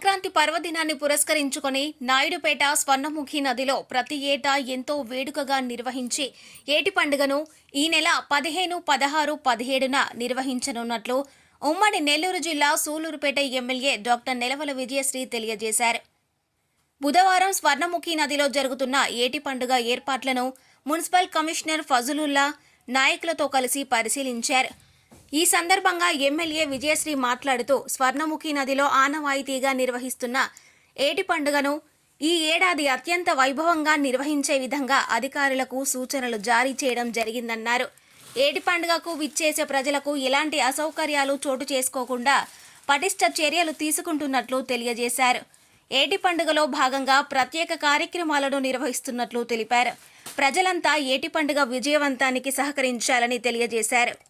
సంక్రాంతి పర్వదినాన్ని పురస్కరించుకొని నాయుడుపేట స్వర్ణముఖి నదిలో ప్రతి ఏటా ఎంతో వేడుకగా నిర్వహించి ఏటి పండుగను ఈ నెల పదిహేను పదహారు పదిహేడున నిర్వహించనున్నట్లు ఉమ్మడి నెల్లూరు జిల్లా సూలూరుపేట ఎమ్మెల్యే డాక్టర్ నెలవల విజయశ్రీ తెలియజేశారు. బుధవారం స్వర్ణముఖి నదిలో జరుగుతున్న ఏటి పండుగ ఏర్పాట్లను మున్సిపల్ కమిషనర్ ఫజలుల్లా నాయకులతో కలిసి పరిశీలించారు. ఈ సందర్భంగా ఎమ్మెల్యే విజయశ్రీ మాట్లాడుతూ స్వర్ణముఖి నదిలో ఆనవాయితీగా నిర్వహిస్తున్న ఏటి పండుగను ఈ ఏడాది అత్యంత వైభవంగా నిర్వహించే విధంగా అధికారులకు సూచనలు జారీ చేయడం జరిగిందన్నారు. ఏటి పండుగకు విచ్చేసే ప్రజలకు ఎలాంటి అసౌకర్యాలు చోటు చేసుకోకుండా పటిష్ట చర్యలు తీసుకుంటున్నట్లు తెలియజేశారు. ఏటి పండుగలో భాగంగా ప్రత్యేక కార్యక్రమాలను నిర్వహిస్తున్నట్లు తెలిపారు. ప్రజలంతా ఏటి పండుగ విజయవంతానికి సహకరించాలని తెలియజేశారు.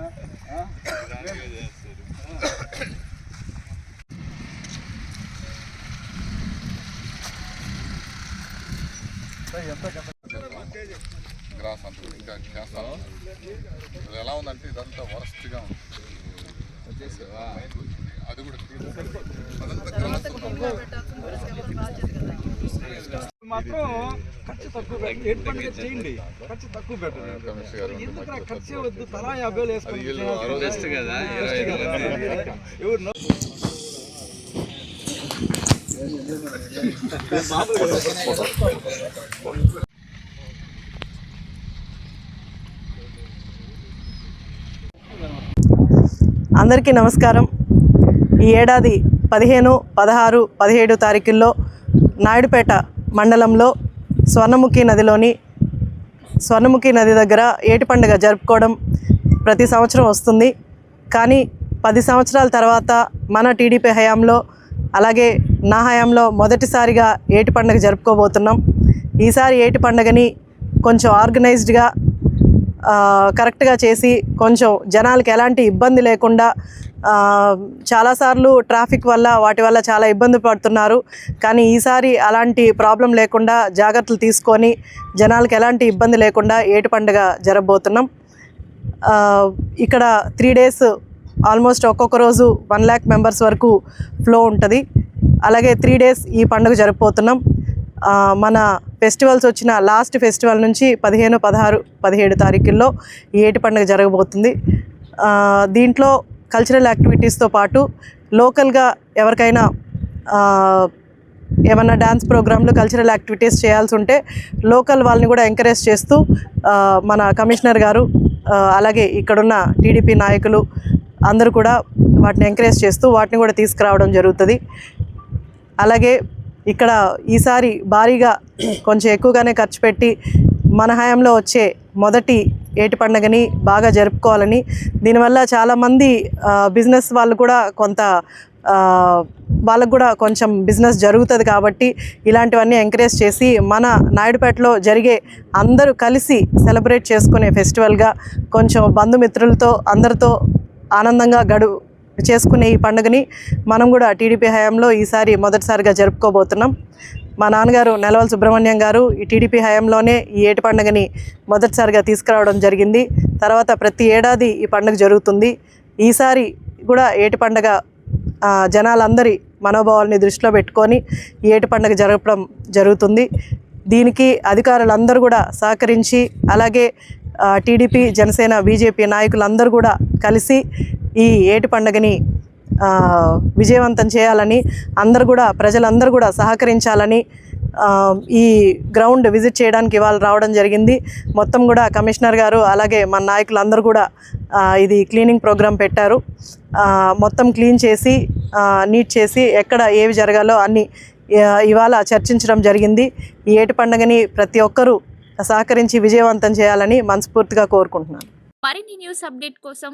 గ్రాస్ అంతా ఇంకా చేస్తాను ఇది ఎలా ఉందంటే ఇదంతా వరస్ట్గా ఉంది. అది కూడా మాత్రం ఖర్చు తక్కువ పండుగ చేయండి. ఖర్చు తక్కువ పెట్టండి. ఎందుకు ఖర్చే వద్దు? తలా యాభై వేలు కదా ఎవరు అందరికీ నమస్కారం. ఈ ఏడాది పదిహేను పదహారు పదిహేడు తారీఖుల్లో నాయుడుపేట మండలంలో స్వర్ణముఖి నదిలోని స్వర్ణముఖి నది దగ్గర ఏటి పండుగ జరుపుకోవడం ప్రతి సంవత్సరం వస్తుంది. కానీ పది సంవత్సరాల తర్వాత మన టీడీపీ హయాంలో అలాగే నా హయాంలో మొదటిసారిగా ఏటి పండుగ జరుపుకోబోతున్నాం. ఈసారి ఏటి పండుగని కొంచెం ఆర్గనైజ్డ్గా కరెక్ట్గా చేసి కొంచెం జనాలకి ఎలాంటి ఇబ్బంది లేకుండా చాలాసార్లు ట్రాఫిక్ వల్ల వాటి వల్ల చాలా ఇబ్బంది పడుతున్నారు. కానీ ఈసారి అలాంటి ప్రాబ్లం లేకుండా జాగ్రత్తలు తీసుకొని జనాలకి ఎలాంటి ఇబ్బంది లేకుండా ఏటి పండుగ జరగబోతున్నాం. ఇక్కడ త్రీ డేస్ ఆల్మోస్ట్ ఒక్కొక్క రోజు వన్ ల్యాక్ మెంబర్స్ వరకు ఫ్లో ఉంటుంది. అలాగే త్రీ డేస్ ఈ పండుగ జరుపుతున్నాం మన ఫెస్టివల్స్ వచ్చిన లాస్ట్ ఫెస్టివల్ నుంచి పదిహేను పదహారు పదిహేడు తారీఖుల్లో ఈ ఏటి పండుగ జరగబోతుంది. దీంట్లో కల్చరల్ యాక్టివిటీస్తో పాటు లోకల్గా ఎవరికైనా ఏమన్నా డ్యాన్స్ ప్రోగ్రాంలు కల్చరల్ యాక్టివిటీస్ చేయాల్సి ఉంటే లోకల్ వాళ్ళని కూడా ఎంకరేజ్ చేస్తూ మన కమిషనర్ గారు అలాగే ఇక్కడున్న టీడీపీ నాయకులు అందరూ కూడా వాటిని ఎంకరేజ్ చేస్తూ వాటిని కూడా తీసుకురావడం జరుగుతుంది. అలాగే ఇక్కడ ఈసారి భారీగా కొంచెం ఎక్కువగానే ఖర్చు పెట్టి మన హయాంలో వచ్చే మొదటి ఏటి పండగని బాగా జరుపుకోవాలని. దీనివల్ల చాలామంది బిజినెస్ వాళ్ళు కూడా కొంత వాళ్ళకు కూడా కొంచెం బిజినెస్ జరుగుతుంది కాబట్టి ఇలాంటివన్నీ ఎంకరేజ్ చేసి మన నాయుడుపేటలో జరిగే అందరూ కలిసి సెలబ్రేట్ చేసుకునే ఫెస్టివల్గా కొంచెం బంధుమిత్రులతో అందరితో ఆనందంగా గడు చేసుకునే ఈ పండుగని మనం కూడా టీడీపీ హయాంలో ఈసారి మొదటిసారిగా జరుపుకోబోతున్నాం. మా నాన్నగారు నెలవల సుబ్రహ్మణ్యం గారు ఈ టీడీపీ హయాంలోనే ఈ ఏటి పండుగని మొదటిసారిగా తీసుకురావడం జరిగింది. తర్వాత ప్రతి ఏడాది ఈ పండుగ జరుగుతుంది. ఈసారి కూడా ఏటి పండుగ జనాలందరి మనోభావాల్ని దృష్టిలో పెట్టుకొని ఈ ఏటి పండుగ జరపడం జరుగుతుంది. దీనికి అధికారులందరూ కూడా సహకరించి అలాగే టీడీపీ జనసేన బీజేపీ నాయకులందరూ కూడా కలిసి ఈ ఏటి పండుగని విజయవంతం చేయాలని అందరు కూడా ప్రజలందరూ కూడా సహకరించాలని ఈ గ్రౌండ్ విజిట్ చేయడానికి ఇవాళ రావడం జరిగింది. మొత్తం కూడా కమిషనర్ గారు అలాగే మన నాయకులందరూ కూడా ఇది క్లీనింగ్ ప్రోగ్రాం పెట్టారు. మొత్తం క్లీన్ చేసి నీట్ చేసి ఎక్కడ ఏవి జరగాలో అన్ని ఇవాళ చర్చించడం జరిగింది. ఈ ఏటి పండుగని ప్రతి ఒక్కరూ సహకరించి విజయవంతం చేయాలని మనస్ఫూర్తిగా కోరుకుంటున్నాను. మరిన్ని న్యూస్ అప్డేట్ కోసం